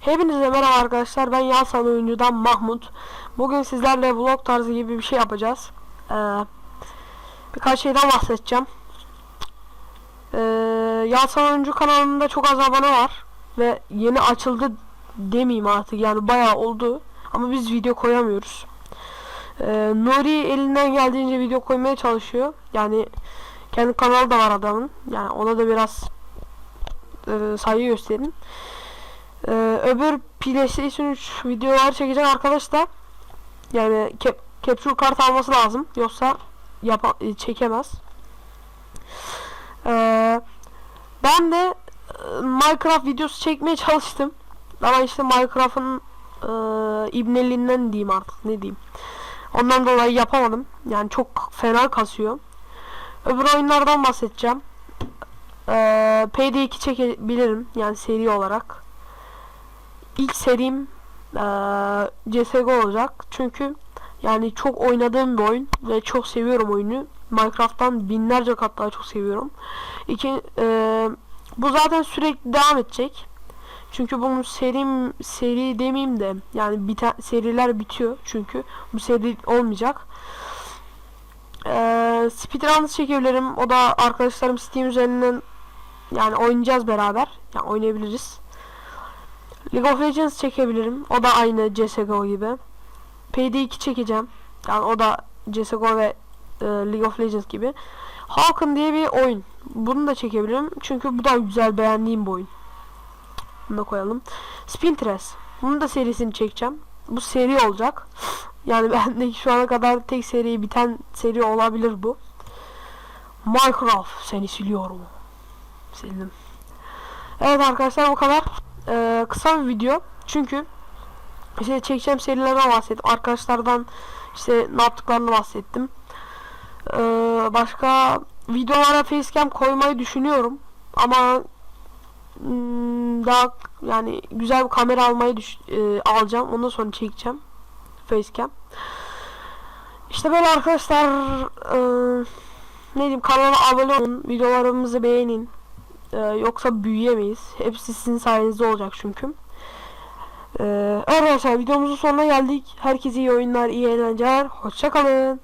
Hepinize merhaba arkadaşlar. Ben Yasan Oyuncu'dan Mahmut. Bugün sizlerle vlog tarzı gibi bir şey yapacağız. Ee, birkaç şeyden bahsedeceğim. Ee, Yasan Oyuncu kanalında çok az abone var. Ve yeni açıldı demeyeyim artık yani bayağı oldu. Ama biz video koyamıyoruz. Ee, Nuri elinden geldiğince video koymaya çalışıyor. Yani kendi kanalı da var adamın. Yani ona da biraz e, saygı gösterin. Ee, öbür PlayStation 3 videolar çekecek arkadaş da yani cap capture kart alması lazım yoksa yapa e, çekemez. Ee, ben de e, Minecraft videosu çekmeye çalıştım. Ama işte Minecraft'ın e, ibneliğinden diyeyim artık ne diyeyim. Ondan dolayı yapamadım. Yani çok fena kasıyor. Öbür oyunlardan bahsedeceğim. Ee, PD2 çekebilirim yani seri olarak ilk serim eee CSGO olacak. Çünkü yani çok oynadığım bir oyun ve çok seviyorum oyunu. Minecraft'tan binlerce kat daha çok seviyorum. İki, eee, bu zaten sürekli devam edecek. Çünkü bunun serim seri demeyeyim de yani biten seriler bitiyor çünkü bu seri olmayacak. Eee speedrun çekebilirim. O da arkadaşlarım Steam üzerinden yani oynayacağız beraber. Yani oynayabiliriz. League of Legends çekebilirim. O da aynı CSGO gibi. PD2 çekeceğim. Yani o da CSGO ve e, League of Legends gibi. Halkın diye bir oyun. Bunu da çekebilirim. Çünkü bu da güzel beğendiğim bir oyun. Bunu da koyalım. Spinterest. Bunun da serisini çekeceğim. Bu seri olacak. Yani bendeki şu ana kadar tek seri biten seri olabilir bu. Minecraft seni siliyorum. Sildim. Evet arkadaşlar bu kadar e, kısa bir video. Çünkü işte çekeceğim serilerden bahsettim. Arkadaşlardan işte ne yaptıklarını bahsettim. E, başka videolara facecam koymayı düşünüyorum. Ama hmm, daha yani güzel bir kamera almayı düş e, alacağım. Ondan sonra çekeceğim facecam. İşte böyle arkadaşlar e, ne diyeyim kanala abone olun. Videolarımızı beğenin. Ee, yoksa büyüyemeyiz. Hepsi sizin sayenizde olacak çünkü. Ee, arkadaşlar videomuzun sonuna geldik. Herkese iyi oyunlar, iyi eğlenceler. Hoşçakalın.